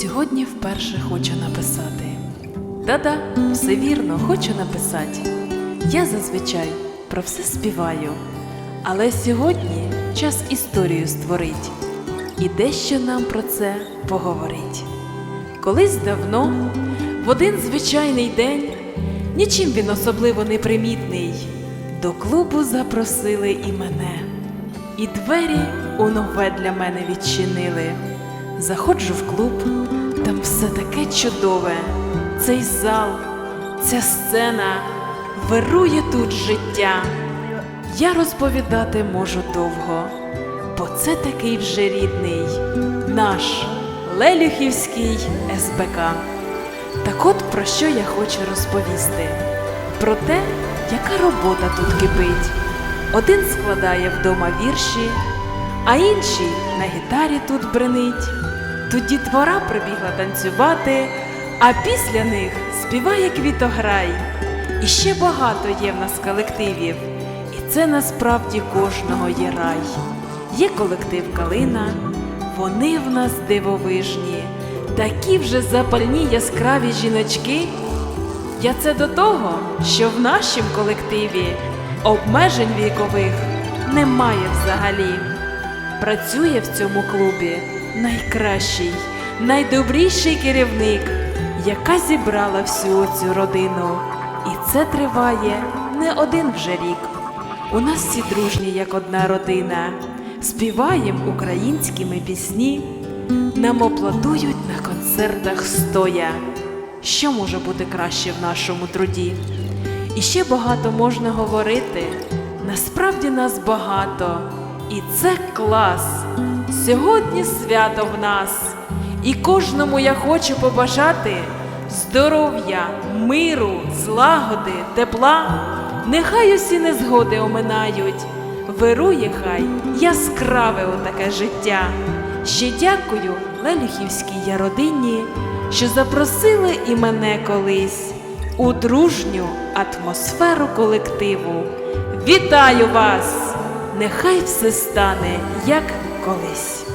Сьогодні вперше хочу написати. Да-да, все вірно, хочу написати. Я зазвичай про все співаю, але сьогодні час історію створить і дещо нам про це поговорить. Колись давно, в один звичайний день, нічим він особливо не примітний, до клубу запросили і мене, і двері у нове для мене відчинили. Заходжу в клуб, там все таке чудове. Цей зал, ця сцена вирує тут життя. Я розповідати можу довго, бо це такий вже рідний, наш Лелюхівський СБК. Так от про що я хочу розповісти? Про те, яка робота тут кипить. Один складає вдома вірші, а інший на гітарі тут бренить. Тут дітвора прибігла танцювати, а після них співає квітограй. І ще багато є в нас колективів, і це насправді кожного є рай. Є колектив Калина, вони в нас дивовижні, такі вже запальні яскраві жіночки. Я це до того, що в нашім колективі обмежень вікових немає взагалі. Працює в цьому клубі найкращий, найдобріший керівник, яка зібрала всю цю родину. І це триває не один вже рік. У нас всі дружні, як одна родина, співаєм українськими пісні, нам аплодують на концертах стоя. Що може бути краще в нашому труді? І ще багато можна говорити. Насправді нас багато, і це клас. Сьогодні свято в нас, і кожному я хочу побажати здоров'я, миру, злагоди, тепла. Нехай усі незгоди оминають. Вирує хай яскраве отаке життя. Ще дякую Лелюхівській я родині, що запросили і мене колись у дружню атмосферу колективу. Вітаю вас! Нехай все стане як колись.